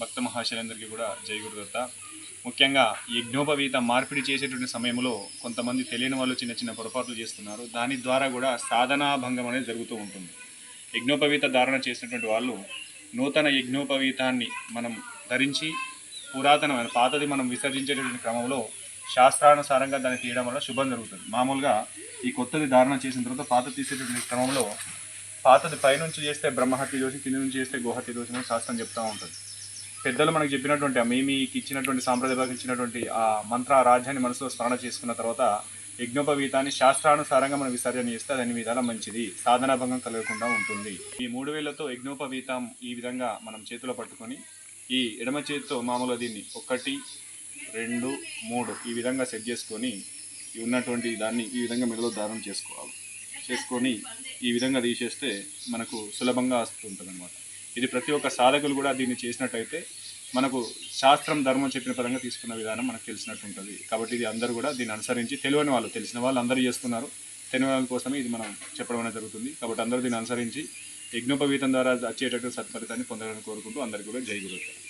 భక్త మహాశయులందరికీ కూడా జై గురుదత్త. ముఖ్యంగా యజ్ఞోపవీత మార్పిడి చేసేటువంటి సమయంలో కొంతమంది తెలియని వాళ్ళు చిన్న చిన్న పొరపాట్లు చేస్తున్నారు. దాని ద్వారా కూడా సాధనా భంగం అనేది జరుగుతూ ఉంటుంది. యజ్ఞోపవీత ధారణ చేసినటువంటి వాళ్ళు నూతన యజ్ఞోపవీతాన్ని మనం ధరించి పురాతనమైన పాతది మనం విసర్జించేటటువంటి క్రమంలో శాస్త్రానుసారంగా దాన్ని తీయడం వల్ల శుభం జరుగుతుంది. మామూలుగా ఈ కొత్తది ధారణ చేసిన తర్వాత పాత తీసేటటువంటి క్రమంలో పాతది పైనుంచి చేస్తే బ్రహ్మహత్య దోషి కింద నుంచి చేస్తే గోహత్య దోషం శాస్త్రం చెప్తూ ఉంటుంది. పెద్దలు మనకు చెప్పినటువంటి ఆ మేమీకి ఇచ్చినటువంటి సాంప్రదాయాలకు ఇచ్చినటువంటి ఆ మంత్ర ఆ రాజ్యాన్ని మనసులో స్మరణ చేసుకున్న తర్వాత యజ్ఞోపవీతాన్ని శాస్త్రానుసారంగా మనం విసర్జన చేస్తే దాని అన్ని మంచిది. సాధనాభంగం కలగకుండా ఉంటుంది. ఈ మూడు వేలతో యజ్ఞోపవీతం ఈ విధంగా మనం చేతిలో పట్టుకొని ఈ ఎడమ చేతితో మామూలుగా దీన్ని ఒకటి రెండు మూడు ఈ విధంగా సెట్ చేసుకొని ఉన్నటువంటి దాన్ని ఈ విధంగా మెడలో దారం చేసుకోవాలి. చేసుకొని ఈ విధంగా తీసేస్తే మనకు సులభంగా వస్తుంటుంది అనమాట ఇది ప్రతి ఒక్క సాధకులు కూడా దీన్ని చేసినట్టయితే మనకు శాస్త్రం ధర్మం చెప్పిన పరంగా తీసుకున్న విధానం మనకు తెలిసినట్టు ఉంటుంది కాబట్టి ఇది అందరూ కూడా దీన్ని అనుసరించి తెలియని వాళ్ళు తెలిసిన వాళ్ళు అందరూ చేస్తున్నారు. తెలియని వాళ్ళ కోసమే ఇది మనం చెప్పడం అనేది జరుగుతుంది. కాబట్టి అందరూ దీన్ని అనుసరించి యజ్ఞోపవీతం ద్వారా వచ్చేటటువంటి సత్ఫలితాన్ని పొందాలని కోరుకుంటూ అందరికీ కూడా జై గురుతారు